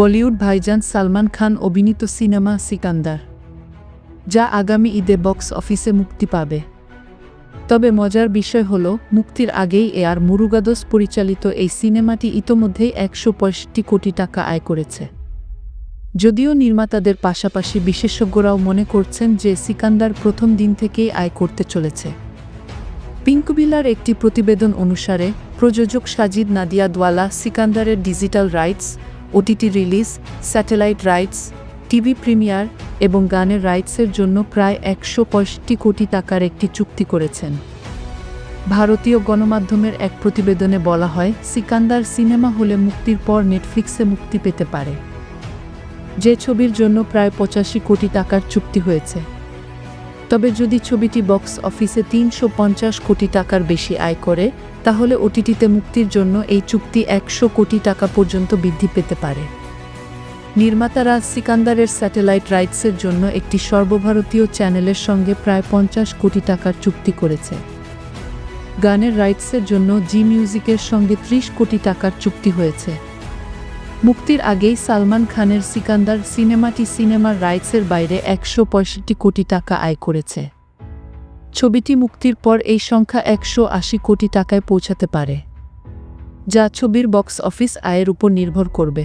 বলিউড ভাইজান সালমান খান অভিনীত সিনেমা সিকান্দার, যা আগামী ঈদে বক্স অফিসে মুক্তি পাবে। তবে মজার বিষয় হল, মুক্তির আগেই এ আর মুরুগাদোস পরিচালিত এই সিনেমাটি ইতোমধ্যেই একশো পঁয়ষট্টি কোটি টাকা আয় করেছে। যদিও নির্মাতাদের পাশাপাশি বিশেষজ্ঞরাও মনে করছেন যে সিকান্দার প্রথম দিন থেকেই আয় করতে চলেছে। পিঙ্কবিলার একটি প্রতিবেদন অনুসারে, প্রযোজক Sajid Nadiadwala সিকান্দারের digital rights OTT release satellite rights TV premiere এবং গানের রাইটসের জন্য প্রায় একশো পঁয়ষট্টি কোটি টাকার একটি চুক্তি করেছেন। ভারতীয় গণমাধ্যমের এক প্রতিবেদনে বলা হয়, সিকান্দার সিনেমা হলে মুক্তির পর নেটফ্লিক্সে মুক্তি পেতে পারে। যে ছবির জন্য প্রায় পঁচাশি কোটি টাকার চুক্তি হয়েছে। তবে যদি ছবিটি বক্স অফিসে তিনশো পঞ্চাশ কোটি টাকার বেশি আয় করে, তাহলে ওটিটিতে মুক্তির জন্য এই চুক্তি একশো কোটি টাকা পর্যন্ত বৃদ্ধি পেতে পারে। নির্মাতারা সিকান্দারের স্যাটেলাইট রাইটসের জন্য একটি সর্বভারতীয় চ্যানেলের সঙ্গে প্রায় পঞ্চাশ কোটি টাকার চুক্তি করেছে। গানের রাইটসের জন্য জি মিউজিকের সঙ্গে ত্রিশ কোটি টাকার চুক্তি হয়েছে। মুক্তির আগেই সালমান খানের সিকান্দার সিনেমাটি সিনেমার রাইটসের বাইরে একশো পঁয়ষট্টি কোটি টাকা আয় করেছে। ছবিটি মুক্তির পর এই সংখ্যা একশো আশি কোটি টাকায় পৌঁছাতে পারে, যা ছবির বক্স অফিস আয়ের উপর নির্ভর করবে।